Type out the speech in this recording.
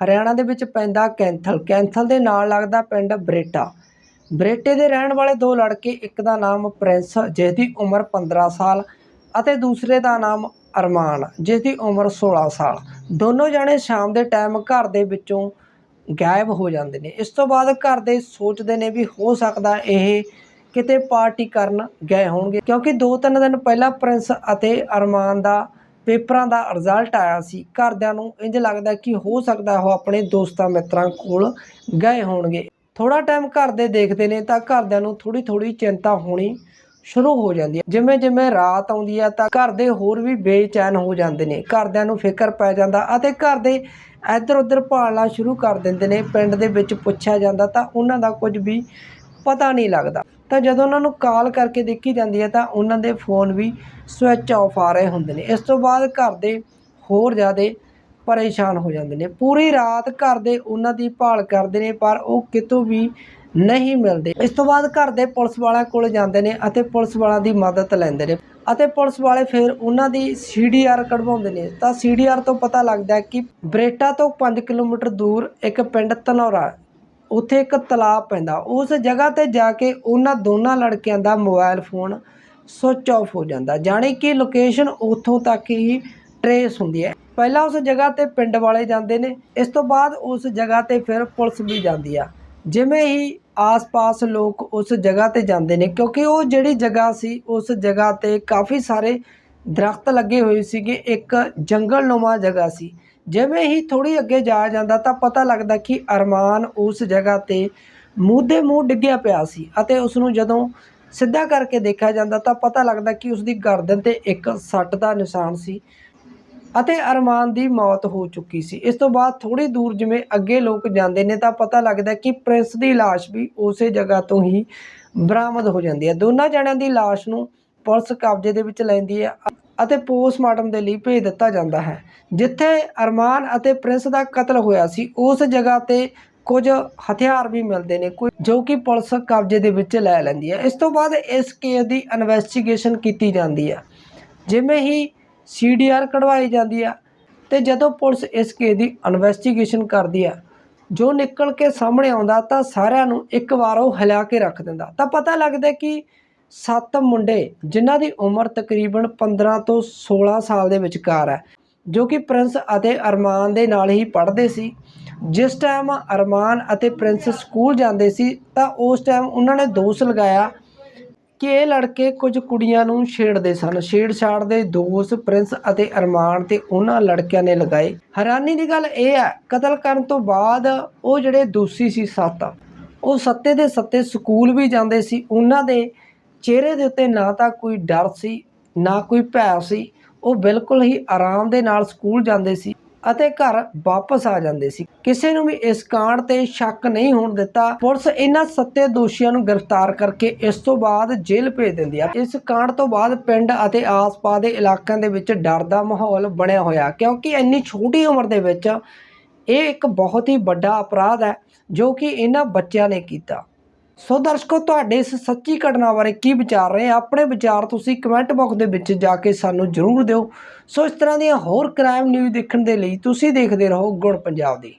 ਹਰਿਆਣਾ ਦੇ ਵਿੱਚ ਪੈਂਦਾ ਕੈਂਥਲ। ਕੈਂਥਲ ਦੇ ਨਾਲ ਲੱਗਦਾ ਪਿੰਡ ਬਰੇਟਾ। ਬਰੇਟੇ ਦੇ ਰਹਿਣ ਵਾਲੇ ਦੋ ਲੜਕੇ, ਇੱਕ ਦਾ ਨਾਮ ਪ੍ਰਿੰਸ ਜਿਸ ਦੀ ਉਮਰ 15 ਸਾਲ ਅਤੇ ਦੂਸਰੇ ਦਾ ਨਾਮ ਅਰਮਾਨ ਜਿਸ ਦੀ ਉਮਰ 16 ਸਾਲ। ਦੋਨੋਂ ਜਣੇ ਸ਼ਾਮ ਦੇ ਟਾਈਮ ਘਰ ਦੇ ਵਿੱਚੋਂ ਗਾਇਬ ਹੋ ਜਾਂਦੇ ਨੇ। ਇਸ ਤੋਂ ਬਾਅਦ ਘਰ ਦੇ ਸੋਚਦੇ ਨੇ ਵੀ ਹੋ ਸਕਦਾ ਇਹ ਕਿਤੇ ਪਾਰਟੀ ਕਰਨ ਗਏ ਹੋਣਗੇ, ਕਿਉਂਕਿ 2-3 ਦਿਨ ਪਹਿਲਾਂ ਪ੍ਰਿੰਸ ਅਤੇ ਅਰਮਾਨ ਦਾ ਪੇਪਰਾਂ ਦਾ ਰਿਜ਼ਲਟ ਆਇਆ ਸੀ। ਘਰਦਿਆਂ ਨੂੰ ਇੰਜ ਲੱਗਦਾ ਕਿ ਹੋ ਸਕਦਾ ਉਹ ਆਪਣੇ ਦੋਸਤਾਂ ਮਿੱਤਰਾਂ ਕੋਲ ਗਏ ਹੋਣਗੇ। ਥੋੜਾ ਟਾਈਮ ਘਰ ਦੇ ਦੇਖਦੇ ਨੇ ਤਾਂ ਘਰਦਿਆਂ ਨੂੰ ਥੋੜੀ ਥੋੜੀ ਚਿੰਤਾ ਹੋਣੀ ਸ਼ੁਰੂ ਹੋ ਜਾਂਦੀ ਹੈ। ਜਿਵੇਂ ਜਿਵੇਂ ਰਾਤ ਆਉਂਦੀ ਹੈ ਤਾਂ ਘਰ ਦੇ ਹੋਰ ਵੀ ਬੇਚੈਨ ਹੋ ਜਾਂਦੇ ਨੇ। ਘਰਦਿਆਂ ਨੂੰ ਫਿਕਰ ਪੈ ਜਾਂਦਾ ਅਤੇ ਘਰ ਦੇ ਇੱਧਰ ਉੱਧਰ ਭਾਲਣਾ ਸ਼ੁਰੂ ਕਰ ਦਿੰਦੇ ਨੇ। ਪਿੰਡ ਦੇ ਵਿੱਚ ਪੁੱਛਿਆ ਜਾਂਦਾ ਤਾਂ ਉਹਨਾਂ ਦਾ ਕੁਝ ਵੀ ਪਤਾ ਨਹੀਂ ਲੱਗਦਾ। ਤਾਂ ਜਦੋਂ ਉਹਨਾਂ ਨੂੰ ਕਾਲ ਕਰਕੇ ਦੇਖੀ ਜਾਂਦੀ ਹੈ, ਤਾਂ ਉਹਨਾਂ ਦੇ ਫੋਨ ਵੀ ਸਵਿਚ ਆਫ ਆ ਰਹੇ ਹੁੰਦੇ ਨੇ। ਇਸ ਤੋਂ ਬਾਅਦ ਘਰ ਦੇ ਹੋਰ ਜ਼ਿਆਦਾ ਪਰੇਸ਼ਾਨ ਹੋ ਜਾਂਦੇ ਨੇ। ਪੂਰੀ ਰਾਤ ਘਰ ਦੇ ਉਹਨਾਂ ਦੀ ਭਾਲ ਕਰਦੇ ਨੇ, ਪਰ ਉਹ ਕਿਤੋਂ ਵੀ ਨਹੀਂ ਮਿਲਦੇ। ਇਸ ਤੋਂ ਬਾਅਦ ਘਰ ਦੇ ਪੁਲਿਸ ਵਾਲਿਆਂ ਕੋਲ ਜਾਂਦੇ ਨੇ ਅਤੇ ਪੁਲਿਸ ਵਾਲਿਆਂ ਦੀ ਮਦਦ ਲੈਂਦੇ ਨੇ ਅਤੇ ਪੁਲਿਸ ਵਾਲੇ ਫਿਰ ਉਹਨਾਂ ਦੀ ਸੀਡੀਆਰ ਕਢਵਾਉਂਦੇ ਨੇ। ਤਾਂ ਸੀਡੀਆਰ ਤੋਂ ਪਤਾ ਲੱਗਦਾ ਹੈ ਕਿ ਬਰੇਟਾ ਤੋਂ 5 ਕਿਲੋਮੀਟਰ ਦੂਰ ਇੱਕ ਪਿੰਡ ਧਨੌਰਾ ਉੱਥੇ ਇੱਕ ਤਲਾਬ ਪੈਂਦਾ। ਉਸ ਜਗ੍ਹਾ ਤੇ ਜਾ ਕੇ ਉਹਨਾਂ ਦੋਨਾਂ ਲੜਕਿਆਂ ਦਾ ਮੋਬਾਈਲ ਫੋਨ ਸੁੱਚ ਆਫ ਹੋ ਜਾਂਦਾ, ਜਾਣੀ ਕਿ ਲੋਕੇਸ਼ਨ ਉੱਥੋਂ ਤੱਕ ਹੀ ਟਰੇਸ ਹੁੰਦੀ ਹੈ। ਪਹਿਲਾਂ ਉਸ ਜਗ੍ਹਾ ਤੇ ਪਿੰਡ ਵਾਲੇ ਜਾਂਦੇ ਨੇ, ਇਸ ਤੋਂ ਬਾਅਦ ਉਸ ਜਗ੍ਹਾ ਤੇ ਫਿਰ ਪੁਲਿਸ ਵੀ ਜਾਂਦੀ ਆ। ਜਿਵੇਂ ਹੀ ਆਸ-ਪਾਸ ਲੋਕ ਉਸ ਜਗ੍ਹਾ ਤੇ ਜਾਂਦੇ ਨੇ, ਕਿਉਂਕਿ ਉਹ ਜਿਹੜੀ ਜਗ੍ਹਾ ਸੀ, ਉਸ ਜਗ੍ਹਾ ਤੇ ਕਾਫੀ ਸਾਰੇ ਦਰਖਤ ਲੱਗੇ ਹੋਏ ਸੀਗੇ। ਇੱਕ ਜੰਗਲਨੁਮਾ ਜਗ੍ਹਾ ਸੀ। ਜਿਵੇਂ ਹੀ ਥੋੜੀ ਅੱਗੇ ਜਾ ਜਾਂਦਾ ਤਾਂ ਪਤਾ ਲੱਗਦਾ ਕਿ ਅਰਮਾਨ ਉਸ ਜਗ੍ਹਾ ਤੇ ਮੂੰਹ ਦੇ ਮੂੰਹ ਡਿੱਗਿਆ ਪਿਆ ਸੀ ਅਤੇ ਉਸ ਨੂੰ ਜਦੋਂ ਸਿੱਧਾ ਕਰਕੇ ਦੇਖਿਆ ਜਾਂਦਾ ਤਾਂ ਪਤਾ ਲੱਗਦਾ ਕਿ ਉਸ ਦੀ ਗਰਦਨ ਤੇ ਇੱਕ ਸੱਟ ਦਾ ਨਿਸ਼ਾਨ ਸੀ ਅਤੇ ਅਰਮਾਨ ਦੀ ਮੌਤ ਹੋ ਚੁੱਕੀ ਸੀ। ਇਸ ਤੋਂ ਬਾਅਦ ਥੋੜੀ ਦੂਰ ਜਿਵੇਂ ਅੱਗੇ ਲੋਕ ਜਾਂਦੇ ਨੇ ਤਾਂ ਪਤਾ ਲੱਗਦਾ ਕਿ ਪ੍ਰਿੰਸ ਦੀ ਲਾਸ਼ ਵੀ ਉਸੇ ਜਗ੍ਹਾ ਤੋਂ ਹੀ ਬਰਾਮਦ ਹੋ ਜਾਂਦੀ ਹੈ। ਦੋਨਾਂ ਜਣਿਆਂ ਦੀ ਲਾਸ਼ ਨੂੰ ਪੁਲਿਸ ਕਬਜ਼ੇ ਦੇ ਵਿੱਚ ਲੈਂਦੀ ਹੈ। ਅਤੇ ਪੋਸਟਮਾਰਟਮ ਦੇ ਲਈ ਭੇਜ ਦਿੱਤਾ ਜਾਂਦਾ ਹੈ। ਜਿੱਥੇ ਅਰਮਾਨ ਅਤੇ ਪ੍ਰਿੰਸ ਦਾ ਕਤਲ ਹੋਇਆ ਸੀ, ਉਸ ਜਗ੍ਹਾ ਤੇ ਕੁਝ ਹਥਿਆਰ ਵੀ ਮਿਲਦੇ ਨੇ, ਕੋਈ ਜੋ ਕਿ ਪੁਲਿਸ ਕਬਜ਼ੇ ਦੇ ਵਿੱਚ ਲੈ ਲੈਂਦੀ ਹੈ। ਇਸ ਤੋਂ ਬਾਅਦ ਇਸ ਕੇਸ ਦੀ ਇਨਵੈਸਟੀਗੇਸ਼ਨ ਕੀਤੀ ਜਾਂਦੀ ਹੈ। ਜਿਵੇਂ ਹੀ ਸੀਡੀਆਰ ਕਢਵਾਈ ਜਾਂਦੀ ਆ ਤੇ ਜਦੋਂ ਪੁਲਿਸ ਇਸ ਕੇਸ ਦੀ ਇਨਵੈਸਟੀਗੇਸ਼ਨ ਕਰਦੀ ਹੈ, ਜੋ ਨਿਕਲ ਕੇ ਸਾਹਮਣੇ ਆਉਂਦਾ ਤਾਂ ਸਾਰਿਆਂ ਨੂੰ ਇੱਕ ਵਾਰ ਉਹ ਹਿਲਾ ਕੇ ਰੱਖ ਦਿੰਦਾ। ਤਾਂ ਪਤਾ ਲੱਗਦਾ ਕਿ ਸੱਤ ਮੁੰਡੇ, ਜਿਨ੍ਹਾਂ ਦੀ ਉਮਰ ਤਕਰੀਬਨ 15 ਤੋਂ 16 ਸਾਲ ਦੇ ਵਿਚਕਾਰ ਹੈ, ਜੋ ਕਿ ਪ੍ਰਿੰਸ ਅਤੇ ਅਰਮਾਨ ਦੇ ਨਾਲ ਹੀ ਪੜ੍ਹਦੇ ਸੀ। ਜਿਸ ਟਾਈਮ ਅਰਮਾਨ ਅਤੇ ਪ੍ਰਿੰਸ ਸਕੂਲ ਜਾਂਦੇ ਸੀ, ਤਾਂ ਉਸ ਟਾਈਮ ਉਹਨਾਂ ਨੇ ਦੋਸ਼ ਲਗਾਇਆ ਕਿ ਇਹ ਲੜਕੇ ਕੁਝ ਕੁੜੀਆਂ ਨੂੰ ਛੇੜਦੇ ਸਨ। ਛੇੜਛਾੜ ਦੇ ਦੋਸ਼ ਪ੍ਰਿੰਸ ਅਤੇ ਅਰਮਾਨ ਤੇ ਉਹਨਾਂ ਲੜਕਿਆਂ ਨੇ ਲਗਾਏ। ਹੈਰਾਨੀ ਦੀ ਗੱਲ ਇਹ ਹੈ, ਕਤਲ ਕਰਨ ਤੋਂ ਬਾਅਦ ਉਹ ਜਿਹੜੇ ਦੋਸ਼ੀ ਸੀ ਸੱਤ, ਉਹ ਸੱਤੇ ਦੇ ਸੱਤੇ ਸਕੂਲ ਵੀ ਜਾਂਦੇ ਸੀ। ਉਹਨਾਂ ਦੇ ਚਿਹਰੇ ਦੇ ਉੱਤੇ ਨਾ ਤਾਂ ਕੋਈ ਡਰ ਸੀ, ਨਾ ਕੋਈ ਭੈ ਸੀ, ਉਹ ਬਿਲਕੁਲ ਹੀ ਆਰਾਮ ਦੇ ਨਾਲ ਸਕੂਲ ਜਾਂਦੇ ਸੀ ਅਤੇ ਘਰ ਵਾਪਸ ਆ ਜਾਂਦੇ ਸੀ। ਕਿਸੇ ਨੂੰ ਵੀ ਇਸ ਕਾਂਡ ਤੇ ਸ਼ੱਕ ਨਹੀਂ ਹੋਣ ਦਿੱਤਾ। ਪੁਲਿਸ ਇਹਨਾਂ ਸੱਤੇ ਦੋਸ਼ੀਆਂ ਨੂੰ ਗ੍ਰਿਫਤਾਰ ਕਰਕੇ ਇਸ ਤੋਂ ਬਾਅਦ ਜੇਲ੍ਹ ਭੇਜ ਦਿੰਦੀ ਆ। ਇਸ ਕਾਂਡ ਤੋਂ ਬਾਅਦ ਪਿੰਡ ਅਤੇ ਆਸ-ਪਾਸ ਦੇ ਇਲਾਕਿਆਂ ਦੇ ਵਿੱਚ ਡਰ ਦਾ ਮਾਹੌਲ ਬਣਿਆ ਹੋਇਆ, ਕਿਉਂਕਿ ਇੰਨੀ ਛੋਟੀ ਉਮਰ ਦੇ ਵਿੱਚ ਇਹ ਇੱਕ ਬਹੁਤ ਹੀ ਵੱਡਾ ਅਪਰਾਧ ਹੈ ਜੋ ਕਿ ਇਹਨਾਂ ਬੱਚਿਆਂ ਨੇ ਕੀਤਾ। ਸੋ ਦਰਸ਼ਕੋ, ਤੁਹਾਡੇ ਇਸ ਸੱਚੀ ਘਟਨਾ ਬਾਰੇ ਕੀ ਵਿਚਾਰ ਰਹੇ ਆਪਣੇ ਵਿਚਾਰ ਤੁਸੀਂ ਕਮੈਂਟ ਬਾਕਸ ਦੇ ਵਿੱਚ ਜਾ ਕੇ ਸਾਨੂੰ ਜ਼ਰੂਰ ਦਿਓ। ਸੋ ਇਸ ਤਰ੍ਹਾਂ ਦੀਆਂ ਹੋਰ ਕ੍ਰਾਈਮ ਨਿਊਜ਼ ਦੇਖਣ ਦੇ ਲਈ ਤੁਸੀਂ ਦੇਖਦੇ ਰਹੋ ਗੁਣ ਪੰਜਾਬ ਦੀ।